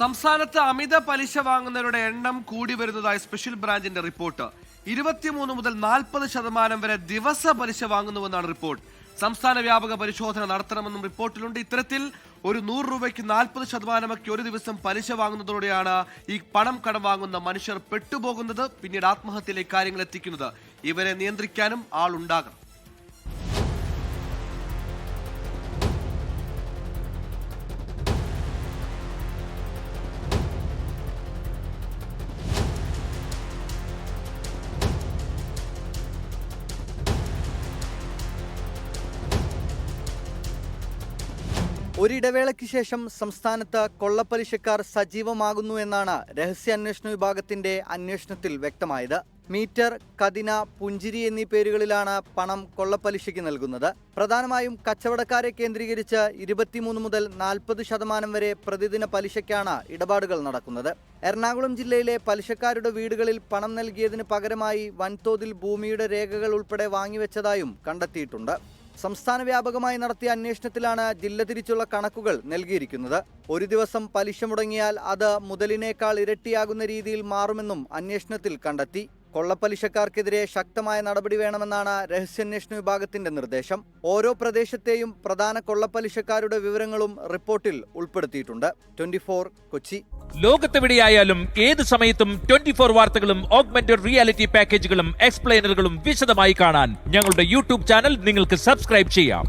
സംസ്ഥാനത്ത് അമിത പലിശ വാങ്ങുന്നവരുടെ എണ്ണം കൂടി വരുന്നതായി സ്പെഷ്യൽ ബ്രാഞ്ചിന്റെ റിപ്പോർട്ട് ഇരുപത്തിമൂന്ന് മുതൽ നാൽപ്പത് ശതമാനം വരെ ദിവസ പലിശ വാങ്ങുന്നുവെന്നാണ് റിപ്പോർട്ട് സംസ്ഥാന വ്യാപക പരിശോധന നടത്തണമെന്നും റിപ്പോർട്ടിലുണ്ട്. ഇത്തരത്തിൽ ഒരു നൂറ് രൂപയ്ക്ക് നാൽപ്പത് ശതമാനമൊക്കെ ഒരു ദിവസം പലിശ വാങ്ങുന്നതോടെയാണ് ഈ പണം കടം വാങ്ങുന്ന മനുഷ്യർ പെട്ടുപോകുന്നത് പിന്നീട് ആത്മഹത്യയിലേക്ക് കാര്യങ്ങൾ എത്തിക്കുന്നത്. ഇവരെ നിയന്ത്രിക്കാനും ആളുണ്ടാകണം. ഒരിടവേളയ്ക്ക് ശേഷം സംസ്ഥാനത്ത് കൊള്ളപ്പലിശക്കാർ സജീവമാകുന്നു എന്നാണ് രഹസ്യാന്വേഷണ വിഭാഗത്തിന്റെ അന്വേഷണത്തിൽ വ്യക്തമായത്. മീറ്റർ കതിന പുഞ്ചിരി എന്നീ പേരുകളിലാണ് പണം കൊള്ളപ്പലിശയ്ക്ക് നൽകുന്നത്. പ്രധാനമായും കച്ചവടക്കാരെ കേന്ദ്രീകരിച്ച് ഇരുപത്തിമൂന്ന് മുതൽ നാൽപ്പത് ശതമാനം വരെ പ്രതിദിന പലിശയ്ക്കാണ് ഇടപാടുകൾ നടക്കുന്നത്. എറണാകുളം ജില്ലയിലെ പലിശക്കാരുടെ വീടുകളിൽ പണം നൽകിയതിന് പകരമായി വൻതോതിൽ ഭൂമിയുടെ രേഖകൾ ഉൾപ്പെടെ വാങ്ങിവെച്ചതായും കണ്ടെത്തിയിട്ടുണ്ട്. സംസ്ഥാന വ്യാപകമായി നടത്തിയ അന്വേഷണത്തിലാണ് ജില്ല തിരിച്ചുള്ള കണക്കുകൾ നൽകിയിരിക്കുന്നത്. ഒരു ദിവസം പലിശ മുടങ്ങിയാൽ അത് മുതലിനേക്കാൾ ഇരട്ടിയാകുന്ന രീതിയിൽ മാറുമെന്നും അന്വേഷണത്തിൽ കണ്ടെത്തി. കൊള്ളപ്പലിശക്കാർക്കെതിരെ ശക്തമായ നടപടി വേണമെന്നാണ് രഹസ്യാന്വേഷണ വിഭാഗത്തിന്റെ നിർദ്ദേശം. ഓരോ പ്രദേശത്തെയും പ്രധാന കൊള്ളപ്പലിശക്കാരുടെ വിവരങ്ങളും റിപ്പോർട്ടിൽ ഉൾപ്പെടുത്തിയിട്ടുണ്ട്. ട്വന്റി കൊച്ചി. ലോകത്തെവിടെയായാലും ഏത് സമയത്തും ട്വന്റി ഫോർ വാർത്തകളും ഓഗ്മെന്റഡ് റിയാലിറ്റി പാക്കേജുകളും എക്സ്പ്ലെയിനറുകളും വിശദമായി കാണാൻ ഞങ്ങളുടെ യൂട്യൂബ് ചാനൽ നിങ്ങൾക്ക് സബ്സ്ക്രൈബ് ചെയ്യാം.